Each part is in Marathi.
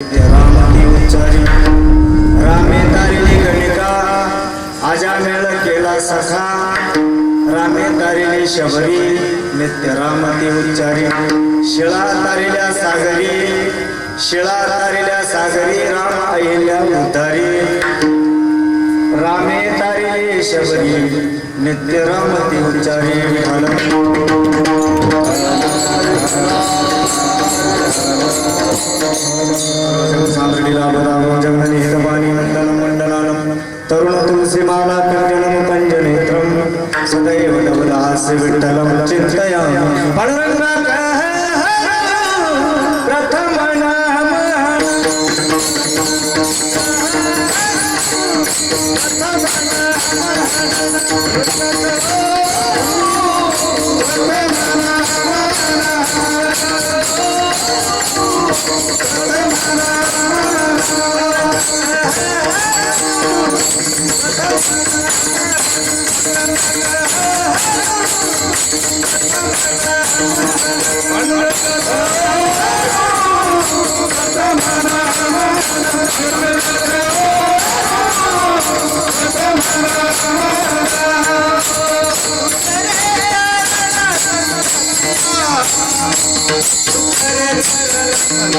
रामती उच्चारी रामे तारिली गणिका आजा मेळ केला सखा। रामे तारिली शबरी नित्य रामती उच्चारी। शिळा तारिल्या सागरी शिळा तारिल्या सागरी राम अहिल्या उतारी। रामे तारिली शबरी नित्य रामती उच्चारी। तरुण तुलसी माला कञ्जनं कञ्जनेत्रं सदैव नवदास्य विठ्ठलं चिन्तयामि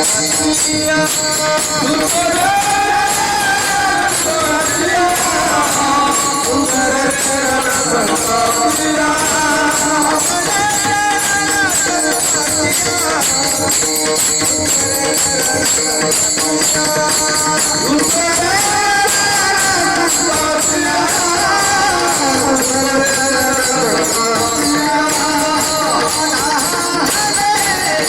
संताजी त्यांच्या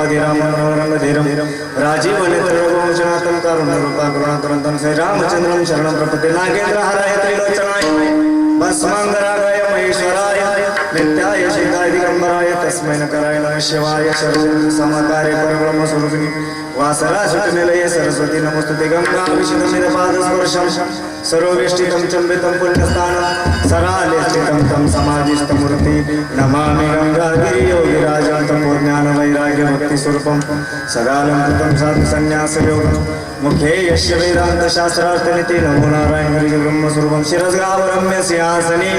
तुका लोकाधिराम रंग धीरम राजीव नेत्रवंशनाथम कारुण्य रूपा करुणाकरंतम श्री रामचंद्रम शरणं प्रपते नागेंद्र हराय त्रिलोचनाय। भस्मांगरागाय महेश्वराय। नित्याय शिताय दिगंबराय। तस्मै नकराय नमः शिवाय शरण समकार्य परब्रह्म स्वरूपिणी वासरा सुटनिलये सरस्वती नमस्तुते गंगा विशुद्धमिद पादस्पर्शम सर्ववेष्टितं चंबितं पुण्यस्थानं सरालेस्थितं तं समाधिस्थमूर्ति नमामि गङ्गागिरियोगिराजं तपोज्ञानवैराग्यभक्तिस्वरूपं सदालं कृतं साधुसंन्यासयोगं मुखे यस्य वेदान्तशास्त्रार्थनिति नमो नारायण हरि सिंहासनी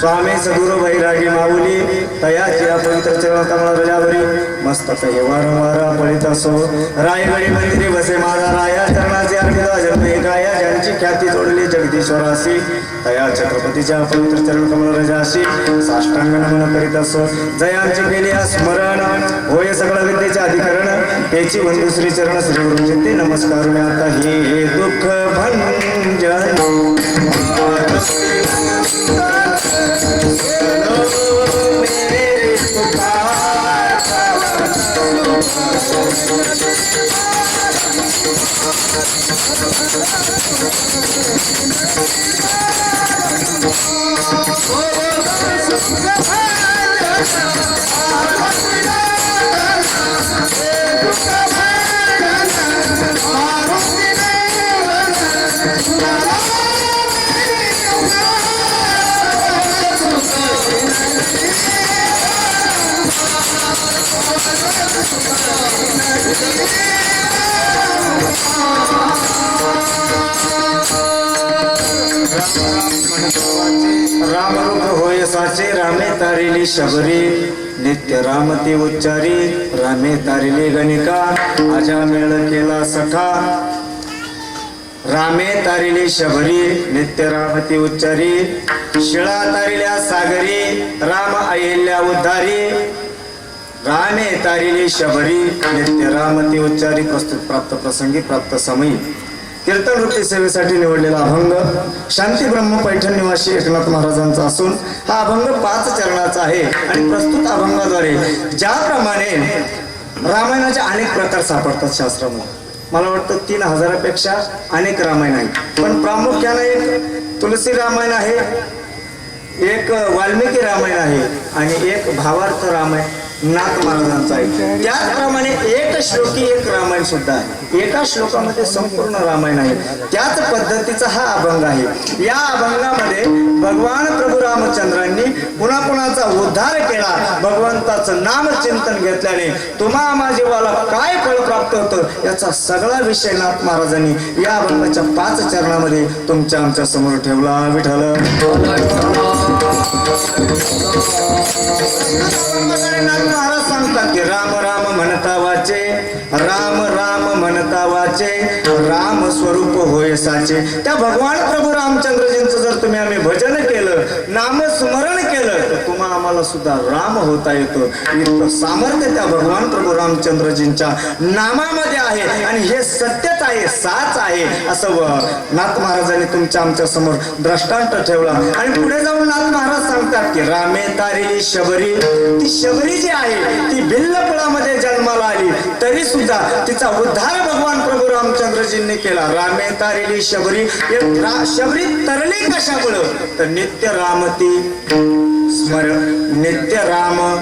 स्वामी सद्गुरु वैरागी माऊली तयाची पवित्र चरण मस्त हे वारंवार पळीत असो. रायगडी मंदिरी बसे माझा राया चरणाचे अर्पिता जन्म एकाया ज्यांची ख्याती जोडली जगदीश्वरासी तया छत्रपतीच्या पवित्र चरण कमल रजाशी साष्टांग नमन करीत असो. जयांची केली स्मरण. होय सगळं विद्येचे अधिकरण. त्याची बंधू श्री चरण श्री गुरुचित्ते नमस्कार. मी आता हे दुःख भंजन. I'm going to do that. Shabari नित्य रामती उच्चारी रामे तारिली गणिका आजा मेळ केला सखा. रामे तारिली शबरी नित्य रामती उच्चारी शिळा तारिल्या सागरी राम अहिल्या उद्धारी. रामे तारिली शबरी नित्य रामती उच्चारी प्रस्तुत प्राप्त प्रसंगी प्राप्त समयी. कीर्तन रूपी सेवेसाठी निवडलेला अभंग शांती ब्रह्म पैठण निवासी एकनाथ महाराजांचा असून हा अभंग पाच चरणाचा आहे आणि प्रस्तुत अभंगाद्वारे ज्याप्रमाणे रामायणाचे अनेक प्रकार सापडतात शास्त्रामध्ये मला वाटतं तीन हजारापेक्षा अनेक रामायण आहेत. पण प्रामुख्यानं एक तुलसी रामायण आहे एक वाल्मिकी रामायण आहे आणि एक भावार्थ रामायण. नाथ महाराजांचा आहे. त्याचप्रमाणे एक श्लोकी एक रामायण सुद्धा आहे. एका श्लोकामध्ये संपूर्ण रामायण आहे. त्याच पद्धतीचा हा अभंग आहे. या अभंगामध्ये भगवान प्रभू रामचंद्रांनी पुन्हा कुणाचा उद्धार केला. भगवंताचं नाम चिंतन घेतल्याने तुम्हा माझीवाला काय फळ प्राप्त होतं याचा सगळा विषय नाथ महाराजांनी या अभंगाच्या पाच चरणामध्ये तुमच्या आमच्यासमोर ठेवला. विठल महाराज सांगतात की राम राम म्हणता वाचे राम राम म्हणता वाचे राम स्वरूप होय साचे. त्या भगवान प्रभू रामचंद्रजींचं जर तुम्ही आम्ही भजन केलं नामस्मरण केलं तर तुम्हा आम्हाला सुद्धा राम होता येतो. इतकं सामर्थ्य त्या भगवान प्रभू रामचंद्रजींच्या नामामध्ये आहे. आणि हे सत्यच आहे साच आहे. असं नाथ महाराजांनी तुमच्या आमच्यासमोर दृष्टांत ठेवला. आणि पुढे जाऊन नाथ महाराज सांगतात की रामे तारी शबरी. ती शबरी जी आहे ती भिल्लपुळामध्ये जन्माला आली. तरी सुद्धा तिचा उद्धार भगवान प्रभू रामचंद्रजींनी केला. रामे तारिली शबरी. शबरी तरली कशामुळं? तर नित्य रामती स्मरण नित्य राम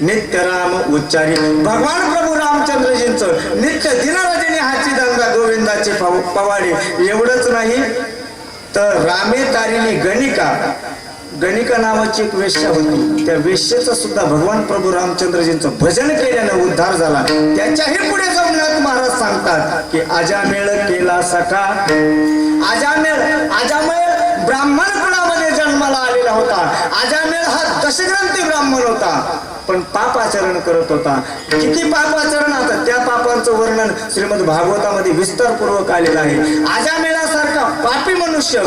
नित्य राम उच्चारी. भगवान प्रभू रामचंद्रजींचं नित्य दिनरजनी हाची दंगा गोविंदाची पव- पवाडी एवढंच नाही तर रामे तारिणी गणिका. गणिका नावाची एक वेश्या होती. त्या वेश्येचं सुद्धा भगवान प्रभू रामचंद्रजींचं भजन केल्यानं उद्धार झाला. त्याच्याही पुढे जाऊन महाराज सांगतात की आजामेळ केला सखा. आजामेळ आजामेळ ब्राह्मण कुळामध्ये जन्माला आलेला होता. आजामेळ हा दशग्रंथी ब्राह्मण होता. पण पापाचरण करत होता. किती पापाचरण आता त्या पापांचं वर्णन श्रीमद भागवतामध्ये विस्तारपूर्वक आलेलं आहे. आजामेळासारखा पापी मनुष्य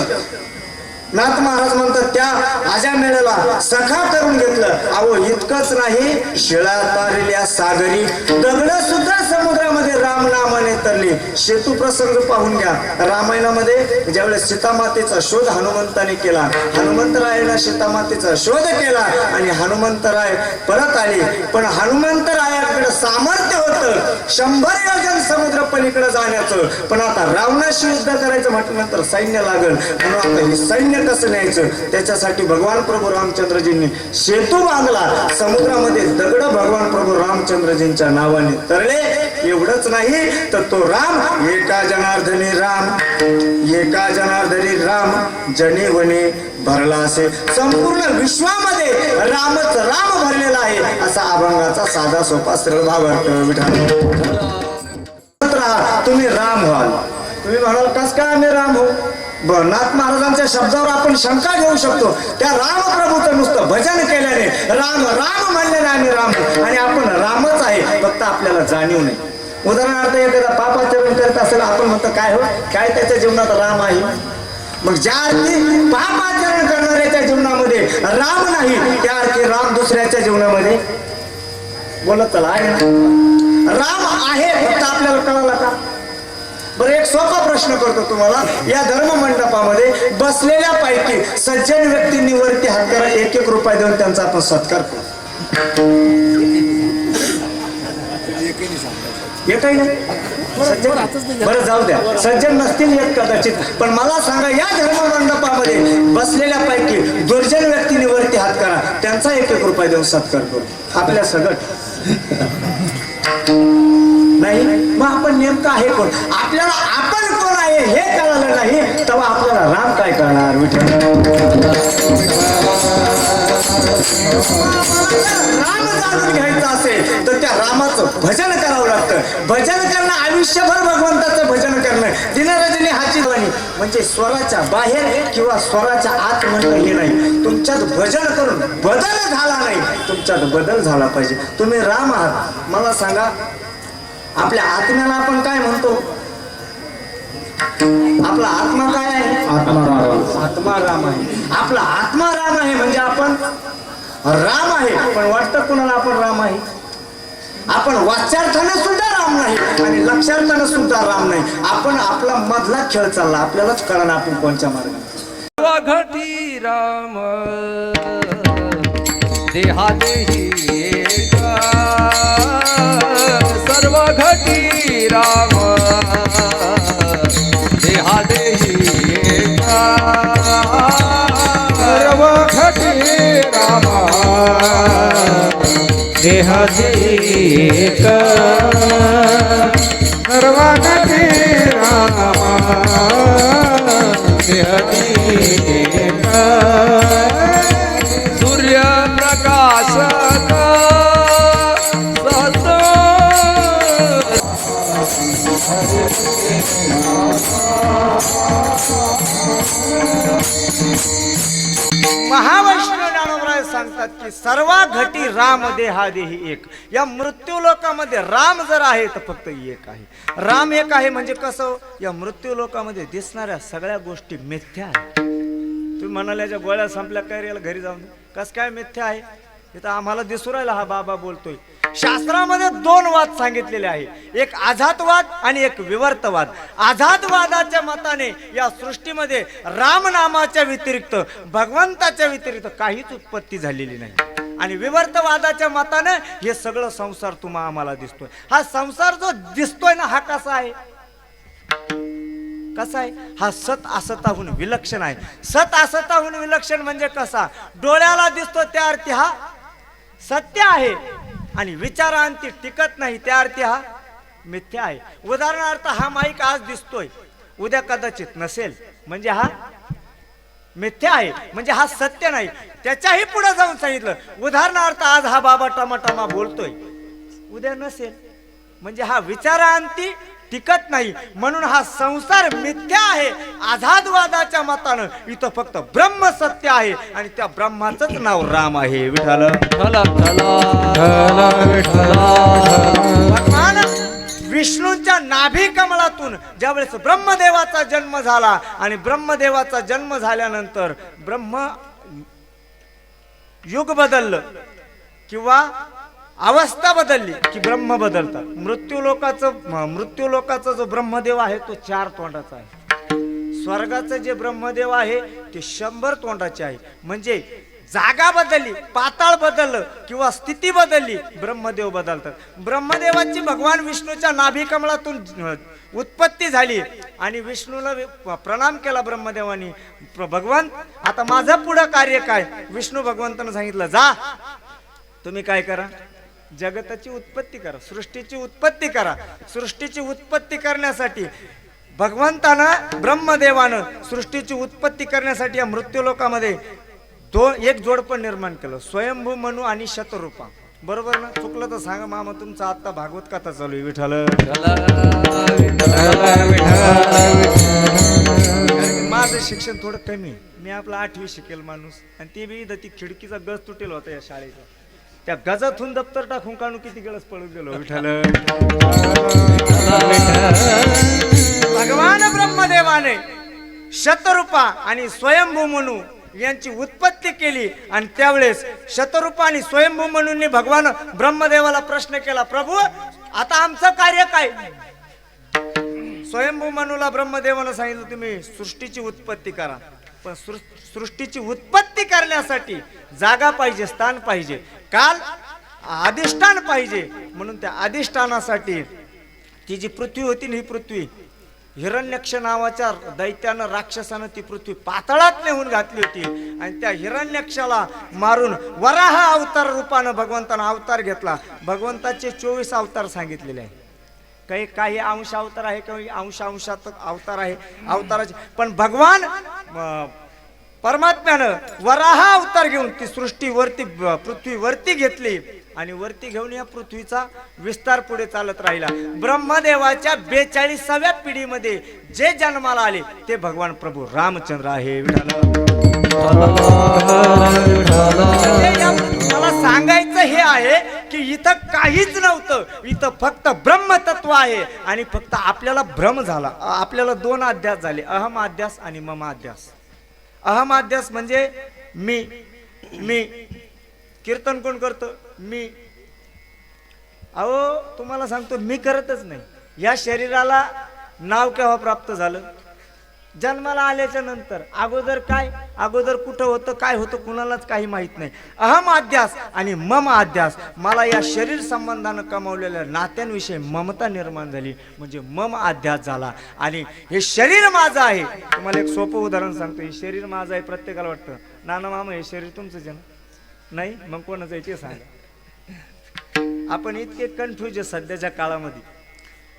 नाथ महाराज म्हणतात त्या आजा मेळ्याला सखा करून घेतलं. अहो इतकंच नाही शिळा तारल्या सागरी दगड सुद्धा समुद्रामध्ये राम नामाने तरली. शेतू प्रसंग पाहून घ्या. रामायणामध्ये ज्यावेळेस सीतामातेचा शोध हनुमंताने केला हनुमंतरायाला सीतामातेचा शोध केला आणि हनुमंतराय परत आले. पण हनुमंतरायाकडे सामर्थ्य होतं. शंभर योजन समुद्र पलीकडे जाण्याचं. पण आता रावणाशी युद्ध करायचं म्हटलं तर सैन्य लागल. म्हणून आता हे सैन्य कसं न्यायचं? त्याच्यासाठी भगवान प्रभू रामचंद्रजींनी सेतू बांधला. समुद्रामध्ये दगड भगवान प्रभू रामचंद्रजींच्या नावाने तरले एवढंच नाही तर तो राम. एका जनार्दनी राम. एका जनार्दनी राम. जने वने भरला असे. संपूर्ण विश्वामध्ये रामच राम भरलेला आहे असा अभंगाचा साधा सोपा सरळ भावार्थ विठाल तुम्ही राम व्हाल. तुम्ही म्हणाल कस काय आम्ही राम हो नाथ महाराजांच्या शब्दावर आपण शंका घेऊ शकतो. त्या रामप्रभूचं नुसतं भजन केल्याने राम राम म्हणल्याने आम्ही राम आणि आपण रामच आहे फक्त आपल्याला जाणीव नाही. उदाहरणार्थ एखादा पापाचरण करत असेल आपण म्हणतो काय हो? काय त्याच्या जीवनात राम आहे? मग ज्या अर्थी पापाचरण करणाऱ्याच्या जीवनामध्ये राम नाही त्या अर्थी राम दुसऱ्याच्या जीवनामध्ये बोलत चला आहे ना? राम आहे फक्त आपल्याला कळाला का? बरं एक सोपा प्रश्न करतो तुम्हाला. या धर्म मंडपामध्ये बसलेल्या पैकी सज्जन व्यक्तींनी वरती हात करा एक एक रुपये देऊन त्यांचा आपण सत्कार करू. एकही नाही बरं जाऊ द्या. सज्जन नसतील येत कदाचित. पण मला सांगा या धर्म मंडपामध्ये बसलेल्या पैकी दुर्जन व्यक्तीने वरती हात करा. त्यांचा एक एक रुपये देऊन सत्कार करू. आपल्या सगट आपण नेमकं आहे कोण? आपल्याला आपण कोण आहे हे कळालं नाही. तेव्हा आपल्याला राम काय करणार विठ्ठल? राम जाणून घ्यायचं असेल तर त्या रामाचं भजन करावं लागतं. भजन करणं आयुष्यभर भगवंताचं भजन करणं. दिनरजनी हाची ध्वनी. म्हणजे स्वराच्या बाहेर किंवा स्वराच्या आत म्हणणं हे नाही. तुमच्यात भजन करून बदल झाला नाही. तुमच्यात बदल झाला पाहिजे. तुम्ही राम आहात. मला सांगा आपल्या आत्म्याला आपण काय म्हणतो? आपला आत्मा काय आहे? आत्मा राम आत्मा राम आहे. आपला आत्मा राम आहे म्हणजे आपण राम आहे. पण वाटतं कुणाला आपण राम आहे? आपण वाच्यार्थाने सुद्धा राम नाही आणि लक्षार्थाने सुद्धा राम नाही. आपण आपला मधला खेळ चालला. आपल्यालाच कळणार आपण कोणत्या मार्गाने. वाघटी राम. देहा देही घटी राम। देहा देही एका सर्व घटी राम। देहा देही सर्व घटी राम देहा देही म्हणतात की सर्वा घटी राम देहा देही एक. या मृत्यू लोकामध्ये राम जर आहे तर फक्त एक आहे. राम एक आहे म्हणजे कसं? या मृत्यू लोकामध्ये दिसणाऱ्या सगळ्या गोष्टी मिथ्या आहेत. तुम्ही म्हणाल्याच्या गोळ्या संपल्या काय याला घरी जाऊन? कस काय मिथ्या आहे? इथं आम्हाला दिसू राहिला हा बाबा बोलतोय. शास्त्रामध्ये दोन वाद सांगितलेले आहे. एक आझादवाद आणि एक विवर्तवाद. आझादवादाच्या मताने या सृष्टीमध्ये रामनामाच्या व्यतिरिक्त भगवंताच्या व्यतिरिक्त काहीच उत्पत्ती झालेली नाही. आणि विवर्तवादाच्या मताने हे सगळं संसार तुम्हा आम्हाला दिसतोय. हा संसार जो दिसतोय ना हा कसा आहे? कसा आहे? हा सत असताहून विलक्षण आहे. सत असताहून विलक्षण म्हणजे कसा? डोळ्याला दिसतो त्या अर्थी हा सत्य आहे. आणि विचारांती टिकत नाही त्या अर्थी हा मिथ्या आहे. उदाहरणार्थ हा माईक आज दिसतोय. उद्या कदाचित नसेल. म्हणजे हा मिथ्या आहे. म्हणजे हा सत्य नाही. त्याच्याही पुढे जाऊन सांगितलं. उदाहरणार्थ आज हा बाबा टमाटमा बोलतोय. उद्या नसेल. म्हणजे हा विचारांती टिकत नाही. म्हणून हा संसार मिथ्या आहे. आझादवादाच्या मतानं इथं फक्त ब्रह्म सत्य आहे आणि त्या ब्रह्माचंच नाव राम आहे. विठाल भगवान विष्णूंच्या नाभी कमळातून ज्यावेळेस ब्रह्मदेवाचा जन्म झाला आणि ब्रह्मदेवाचा जन्म झाल्यानंतर ब्रह्म युग बदललं किंवा अवस्था बदलली. की ब्रह्म बदलतात. मृत्यू लोकाचं मृत्यू लोकाचा जो ब्रह्मदेव आहे तो चार तोंडाचा आहे. स्वर्गाचं जे ब्रह्मदेव आहे ते शंभर तोंडाचे आहे. म्हणजे जागा बदलली पाताळ बदललं किंवा स्थिती बदलली ब्रह्मदेव बदलतात. ब्रह्मदेवाची भगवान विष्णूच्या नाभिकमळातून उत्पत्ती झाली आणि विष्णूला प्रणाम केला ब्रह्मदेवानी. प्र- भगवान आता माझं पुढं कार्य काय? विष्णू भगवंतानं सांगितलं जा तुम्ही काय करा? जगताची उत्पत्ती करा सृष्टीची उत्पत्ती करा. सृष्टीची उत्पत्ती करण्यासाठी भगवंतानं ब्रह्मदेवानं सृष्टीची उत्पत्ती करण्यासाठी या मृत्यूलोकामध्ये दोन एक जोडपण निर्माण केलं. स्वयंभू मनू आणि शतरूपा बरोबर ना? चुकलं तर सांगा मामा तुमचा आता भागवत कथा चालू आहे विठाल माझं शिक्षण थोडं कमी आहे. मी आपलं आठवी शिकेल माणूस. आणि ते बी ती खिडकीचा गज तुटेल होता या शाळेचा. त्या गजातून दप्तर टाकून काढून किती गळस पळून गेलो. विठाल भगवान ब्रह्मदेवाने शतरूपा आणि स्वयंभू मनू यांची उत्पत्ती केली आणि त्यावेळेस शतरूपा आणि स्वयंभू मनूंनी भगवान ब्रह्मदेवाला प्रश्न केला प्रभू आता आमचं कार्य काय? स्वयंभू मनूला ब्रह्मदेवानं सांगितलं तुम्ही सृष्टीची उत्पत्ती करा. पण सृ- सृष्टीची उत्पत्ती करण्यासाठी जागा पाहिजे स्थान पाहिजे. काल अधिष्ठान पाहिजे. म्हणून त्या अधिष्ठानासाठी ती जी पृथ्वी होती ना ही पृथ्वी हिरण्यक्ष नावाच्या दैत्यानं राक्षसानं ती पृथ्वी पातळात नेऊन घातली होती. आणि त्या हिरण्यक्षाला मारून वराह अवतार रूपानं भगवंतानं अवतार घेतला. भगवंताचे चोवीस अवतार सांगितलेले आहे काही काही अंश अवतार आहे काही अंश अंशात अवतार आहे अवताराचे पण भगवान अं, परमात्म्यानं वराहा अवतार घेऊन ती सृष्टी वरती पृथ्वी वरती घेतली. आणि वरती घेऊन या पृथ्वीचा विस्तार पुढे चालत राहिला. ब्रह्मदेवाच्या बेचाळीसाव्या पिढीमध्ये जे जन्माला आले ते भगवान प्रभू रामचंद्र आहे. मला सांगायचं हे आहे की इथं काहीच नव्हतं. इथं फक्त ब्रह्मतत्व आहे. आणि फक्त आपल्याला भ्रम झाला. आपल्याला दोन अध्यास झाले. अहम अध्यास आणि मम अध्यास. अहम अध्यास म्हणजे मी मी. कीर्तन कोण करतो? मी. अहो तुम्हाला सांगतो मी करतच नाही. या शरीराला नाव केव्हा प्राप्त झालं? जन्माला आल्याच्यानंतर अगोदर काय? अगोदर कुठं होतं काय होतं कुणालाच काही माहीत नाही. अहम अध्यास आणि मम अध्यास. मला या शरीर संबंधानं कमावलेल्या नात्यांविषयी ममता निर्माण झाली. म्हणजे मम अध्यास झाला. आणि हे शरीर माझं आहे. तुम्हाला एक सोपं उदाहरण सांगतो. हे शरीर माझं आहे प्रत्येकाला वाटतं. नाना मामा हे शरीर तुमचंच आहे ना? नाही? मग कोणाचं आहे ते सांगा. आपण इतके कन्फ्युज आहे सध्याच्या काळामध्ये.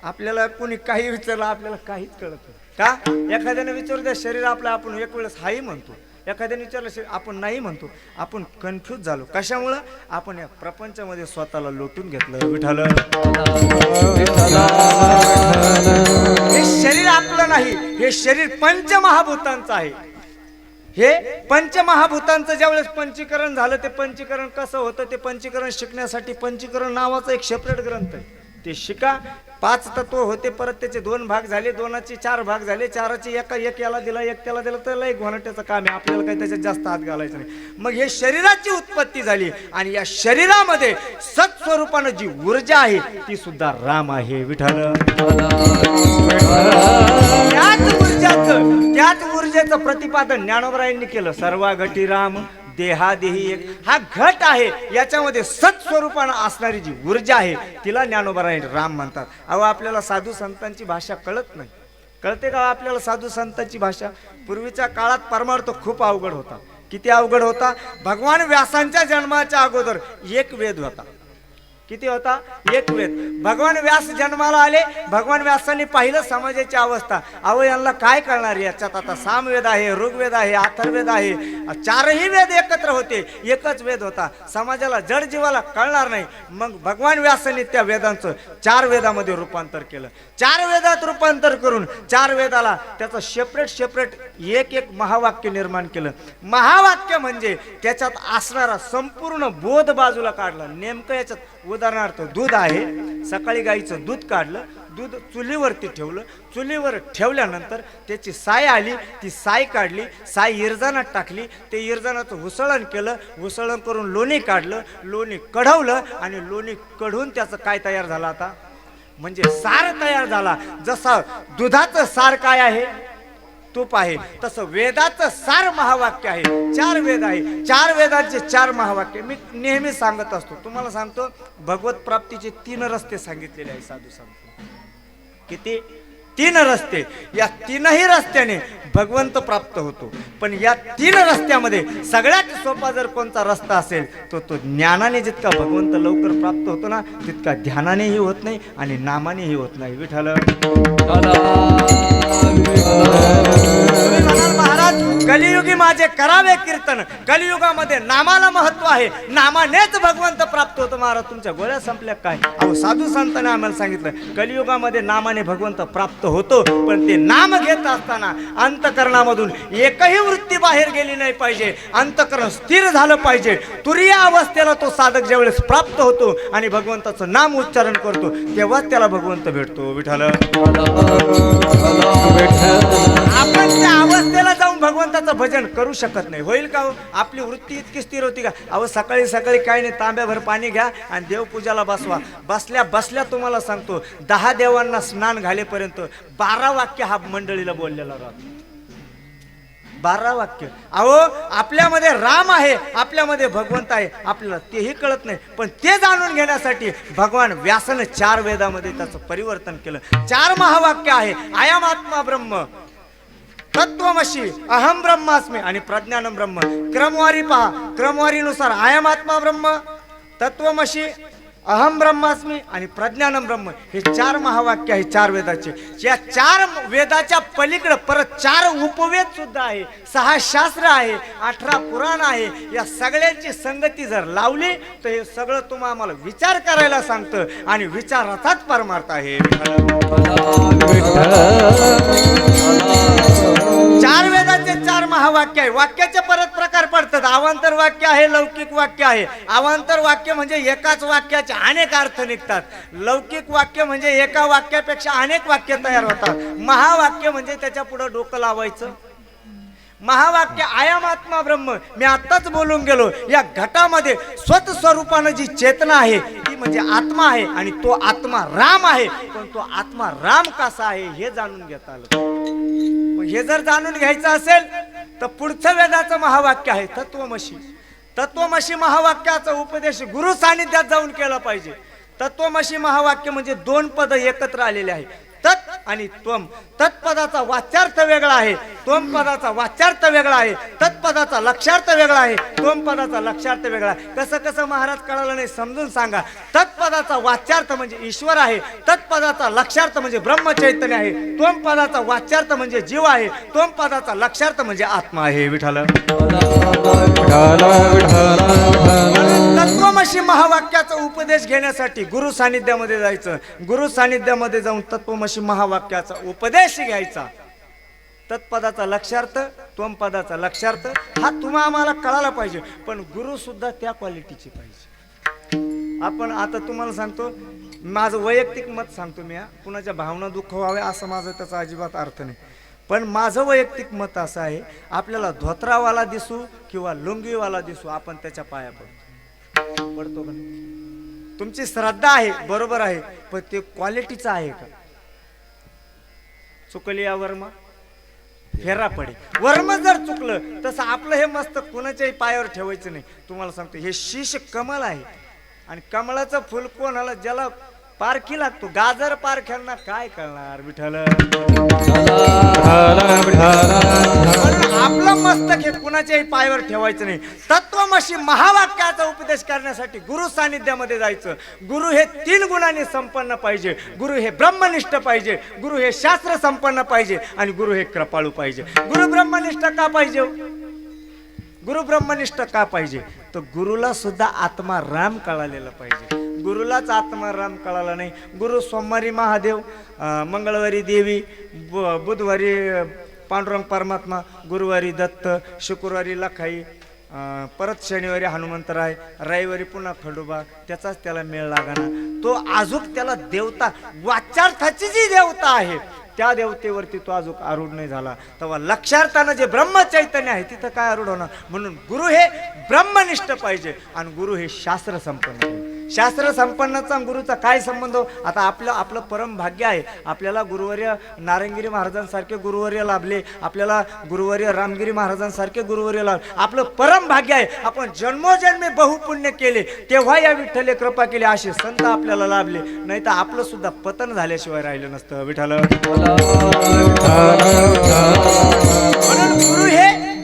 आपल्याला कोणी काही विचारलं आपल्याला काहीच कळत नाही. का? एखाद्याने विचारलं शरीर आपलं आपण एक वेळेस हाही म्हणतो. एखाद्याने विचारलं शरीर आपण नाही म्हणतो. आपण कन्फ्यूज झालो. कशामुळं? आपण या प्रपंचामध्ये स्वतःला लोटून घेतलं. विठालं हे शरीर आपलं नाही. हे शरीर पंचमहाभूतांचं आहे. हे पंचमहाभूतांचं ज्यावेळेस पंचीकरण झालं ते पंचीकरण कसं होतं? ते पंचीकरण शिकण्यासाठी पंचीकरण नावाचा एक सेपरेट ग्रंथ आहे. ते शिका. पाच तत्व होते परत त्याचे दोन भाग झाले दोनाचे चार भाग झाले चाराचे एका एक याला दिला एक त्याला दिला तर एक घोणाट्याचं काम आहे. आपल्याला काही त्याच्यात जास्त हात घालायचं नाही. मग हे शरीराची उत्पत्ती झाली आणि या शरीरामध्ये सत्स्वरूपानं जी ऊर्जा आहे ती सुद्धा राम आहे विठाल त्याच ऊर्जाचं त्याच ऊर्जेचं प्रतिपादन ज्ञानोबरायांनी केलं. सर्वा घटी राम. देहादेही एक हा घट आहे. याच्यामध्ये सत्स्वरूपानं असणारी जी ऊर्जा आहे तिला ज्ञानोबरायण राम म्हणतात. अहो आपल्याला साधू संतांची भाषा कळत नाही. कळते का हो आपल्याला साधू संतांची भाषा? पूर्वीच्या काळात परमार्थ खूप अवघड होता. किती अवघड होता? भगवान व्यासांच्या जन्माच्या अगोदर एक वेद होता. किती होता? एक वेद भगवान व्यास जन्माला आले. भगवान व्यासांनी पाहिलं समाजाची अवस्था. अहो यांना काय कळणार याच्यात? आता सामवेद आहे ऋग्वेद आहे अथर्वेद आहे. चारही वेद एकत्र होते. एकच वेद होता. समाजाला जड जीवाला कळणार नाही. मग भगवान व्यासांनी त्या वेदांचं चार वेदामध्ये रूपांतर केलं. चार वेदात रूपांतर करून चार वेदाला त्याचं सेपरेट सेपरेट एक एक महावाक्य निर्माण केलं. महावाक्य म्हणजे त्याच्यात असणारा संपूर्ण बोध बाजूला काढला. नेमकं याच्यात उदाहरणार्थ दूध आहे. सकाळी गाईचं दूध काढलं. दूध चुलीवरती ठेवलं. चुलीवर ठेवल्यानंतर त्याची साय आली. ती साय काढली. साय इरजानात टाकली. ते इरजानाचं हुसळण केलं. हुसळण करून लोणी काढलं. लोणी कढवलं आणि लोणी कढून त्याचं काय तयार झालं आता? म्हणजे सार तयार झाला. जसं दुधाचं सार काय आहे? तूप आहे. तसं वेदाचं सार महावाक्य आहे. चार वेद आहे. चार वेदांचे चार महावाक्य. मी नेहमी सांगत असतो. तुम्हाला सांगतो भगवत प्राप्तीचे तीन रस्ते सांगितलेले आहे साधू सांगतो किती? तीन रस्ते. या तीनही रस्त्याने भगवंत प्राप्त होतो. पण या तीन रस्त्यामध्ये सगळ्यात सोपा जर कोणता रस्ता असेल तो तो ज्ञानाने जितका भगवंत लवकर प्राप्त होतो ना तितका ध्यानानेही होत नाही आणि नामानेही होत नाही. विठाल महाराज कलियुगी माझे करावे कीर्तन. कलियुगामध्ये नामाला महत्त्व आहे. नामानेच भगवंत प्राप्त होतो महाराज. तुमच्या गोळ्या संपल्या काय? अहो साधू संतांनी आम्हाला सांगितलं कलियुगामध्ये नामाने भगवंत प्राप्त होतो पण ते नाम घेत असताना अंतकरणामधून एकही वृत्ती बाहेर गेली नाही पाहिजे. अंतकरण स्थिर झालं पाहिजे. तुरीय अवस्थेला तो साधक ज्यावेळेस प्राप्त होतो आणि भगवंताचं नाम उच्चारण करतो तेव्हाच त्याला भगवंत भेटतो. विठाल आपण त्या अवस्थेला जाऊन भगवंत भगवंताचं भजन करू शकत नाही. होईल का हो? आपली वृत्ती इतकी स्थिर होती का? अहो सकाळी सकाळी काय नाही तांब्याभर पाणी घ्या आणि देवपूजाला बसवा. बसल्या बसल्या तुम्हाला सांगतो दहा देवांना स्नान घालेपर्यंत बारा वाक्य हा मंडळीला बोललेला राहतो. बारा वाक्य. अहो आपल्यामध्ये राम आहे आपल्यामध्ये भगवंत आहे आपल्याला तेही कळत नाही. पण ते जाणून घेण्यासाठी भगवान व्यासन चार वेदामध्ये त्याचं परिवर्तन केलं. चार महावाक्य आहे आयाम आत्मा ब्रह्म. तत्वमशी अहम ब्रह्मास्मी आणि प्रज्ञानम ब्रह्म. क्रमवारी पहा क्रमवारीनुसार आयम आत्मा ब्रह्म तत्वमशी अहम ब्रह्मास्मी आणि प्रज्ञानम ब्रह्म. हे चार महावाक्य आहे चार वेदाचे. या चार वेदाच्या पलीकडे परत चार उपवेद सुद्धा आहे. सहा शास्त्र आहे अठरा पुराण आहे. या सगळ्यांची संगती जर लावली तर हे सगळं तुम्हाला आम्हाला विचार करायला सांगतं आणि विचाराचाच परमार्थ आहे. चार वेदाचे प्रकार महावाक्य आहे. वाक्याचे परत प्रकार पडतात. अवांतर वाक्य आहे लौकिक वाक्य आहे. अवांतर वाक्य म्हणजे एकाच वाक्याचे अनेक अर्थ निघतात. लौकिक वाक्य म्हणजे एका वाक्यापेक्षा अनेक वाक्य तयार होतात. महावाक्य म्हणजे त्याच्या पुढे डोकं लावायचं. महावाक्य आयाम आत्मा ब्रह्म. मी आत्ताच बोलून गेलो. या घटामध्ये स्वत स्वरूपानं जी चेतना आहे ती म्हणजे आत्मा आहे आणि तो आत्मा राम आहे. पण तो आत्मा राम कसा आहे हे जाणून घेता आलं. हे जर जाणून घ्यायचं असेल तर पुढचं वेदाचं महावाक्य आहे तत्वमशी. तत्वमशी महावाक्याचा उपदेश गुरु सानिध्यात जाऊन केला पाहिजे. तत्वमशी महावाक्य म्हणजे दोन पद एकत्र आलेले आहे. तत् आणि त्वम तत्पदाचा वाच्यार्थ वेगळा आहे. त्वम पदाचा वाच्यार्थ वेगळा आहे. तत्पदाचा लक्षार्थ वेगळा आहे. त्वम पदाचा लक्षार्थ वेगळा आहे. कसं कसं महाराज कळालं नाही समजून सांगा. तत्पदाचा वाच्यार्थ म्हणजे ईश्वर आहे. तत्पदाचा लक्षार्थ म्हणजे ब्रह्मचैतन्य आहे. त्वम पदाचा वाच्यार्थ म्हणजे जीव आहे. त्वम पदाचा लक्षार्थ म्हणजे आत्मा आहे. विठाल तत्वमशी महावाक्याचा उपदेश घेण्यासाठी गुरु सानिध्यामध्ये जायचं. गुरु सानिध्यामध्ये जाऊन तत्वमशी महावाक्याचा उपदेश घ्यायचा. तत्पदाचा लक्षार्थ त्वमपदाचा लक्षार्थ हा तुम्हा आम्हाला कळायला पाहिजे. पण गुरु सुद्धा त्या क्वालिटीचे पाहिजे. आपण आता तुम्हाला सांगतो माझं वैयक्तिक मत सांगतो मी हा. कुणाच्या भावना दुःख व्हावे असं माझं त्याचा अजिबात अर्थ नाही. पण माझं वैयक्तिक मत असं आहे आपल्याला धोत्रावाला दिसू किंवा लुंगीवाला दिसू आपण त्याच्या पाया फरक पडतो का? तुमची श्रद्धा आहे बरोबर आहे पण ते क्वालिटीचं आहे का? चुकली या वर्मा? फेरा पडे वर्म जर चुकलं तसं आपलं हे मस्त कुणाच्याही पायावर ठेवायचं नाही. तुम्हाला सांगतो हे शीश कमल आहे. आणि कमळाचं फुल कोणाला ज्याला पारखी लागतो गाजर पारख्यांना काय कळणार विठ्ठल? आपलं मस्तक हे कुणाच्याही पायावर ठेवायचं नाही. तत्वमशी महावाक्याचा उपदेश करण्यासाठी गुरु सानिध्यामध्ये जायचं. गुरु हे तीन गुणांनी संपन्न पाहिजे. गुरु हे ब्रह्मनिष्ठ पाहिजे. गुरु हे शास्त्र संपन्न पाहिजे आणि गुरु हे कृपाळू पाहिजे. गुरु ब्रह्मनिष्ठ का पाहिजे हो? गुरु ब्रह्मनिष्ठ का पाहिजे? तर गुरुला सुद्धा आत्मा राम कळालेला पाहिजे. गुरुलाच आत्माराम कळाला नाही. गुरु सोमवारी महादेव मंगळवारी देवी बुधवारी पांडुरंग परमात्मा गुरुवारी दत्त शुक्रवारी लखाई परत शनिवारी हनुमंतराय रविवारी पुन्हा खंडोबा त्याचाच त्याला मेळ लागणार तो आजूक त्याला देवता वाच्यार्थाची जी देवता आहे त्या देवतेवरती तो अजून आरूढ नाही झाला. तेव्हा लक्षार्थानं जे ब्रह्मचैतन्य आहे तिथं काय आरूढ होणार? म्हणून गुरु हे ब्रह्मनिष्ठ पाहिजे आणि गुरु हे शास्त्र संपन्न. पाहिजे. शास्त्र संपन्नाचा गुरुचा काय संबंध? हो? आता आपलं आपलं परम भाग्य आहे. आपल्याला गुरुवर्य नारायणगिरी महाराजांसारखे गुरुवर्य लाभले. आपल्याला गुरुवर्य रामगिरी महाराजांसारखे गुरुवर्य लाभले आपलं परम भाग्य आहे. आपण जन्मोजन्मी बहुपुण्य केले. तेव्हा या विठ्ठले कृपा केली. असे संत आपल्याला लाभले. नाही तर आपलं सुद्धा पतन झाल्याशिवाय राहिलं नसतं. विठ्ठल.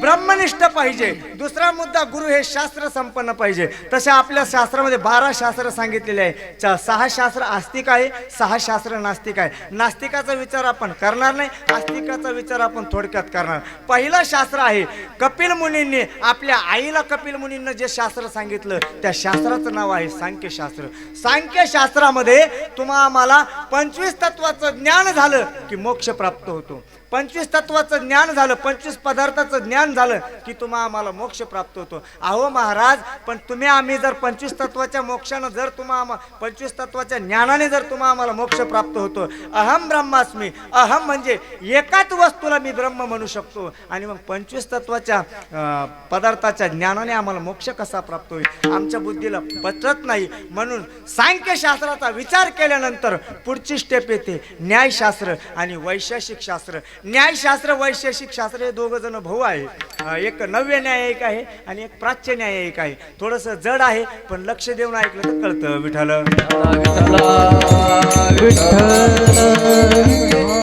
ब्रह्मनिष्ठ पाहिजे. दुसरा मुद्दा गुरु हे शास्त्र संपन्न पाहिजे. तसे आपल्या शास्त्रामध्ये बारा शास्त्र सांगितलेले आहे. च- सहा शास्त्र आस्तिक आहे सहा शास्त्र नास्तिक आहे. नास्तिकाचा विचार आपण करणार नाही आस्तिकाचा विचार आपण थोडक्यात करणार. पहिलं शास्त्र आहे कपिल मुनींनी आपल्या आईला कपिल मुनींना जे शास्त्र सांगितलं त्या शास्त्राचं नाव आहे सांख्यशास्त्र सांख्यशास्त्रामध्ये तुम्हा आम्हाला पंचवीस तत्वाचं ज्ञान झालं की मोक्ष प्राप्त होतो. पंचवीस तत्वाचं ज्ञान झालं पंचवीस पदार्थाचं ज्ञान झालं की तुम्हा आम्हाला मोक्ष प्राप्त होतो. अहो महाराज पण तुम्ही आम्ही जर पंचवीस तत्वाच्या मोक्षानं जर तुम्हा आम्हा पंचवीस तत्वाच्या ज्ञानाने जर तुम्हा आम्हाला मोक्ष प्राप्त होतो. अहम ब्रह्मास्मी अहम म्हणजे एकाच वस्तूला मी ब्रह्म म्हणू शकतो. आणि मग पंचवीस तत्वाच्या पदार्थाच्या ज्ञानाने आम्हाला मोक्ष कसा प्राप्त होईल? आमच्या बुद्धीला पचत नाही. म्हणून सांख्यशास्त्राचा विचार केल्यानंतर पुढची स्टेप येते. न्यायशास्त्र आणि वैशेषिक शास्त्र. न्यायशास्त्र वैशेषिक शास्त्र हे दोघं जण भाऊ आहे एक नव्य न्यायिक आहे आणि एक प्राच्य न्यायिक आहे. थोडंसं जड आहे पण लक्ष देऊन ऐकलं तर कळतं विठाल विठ्ठल.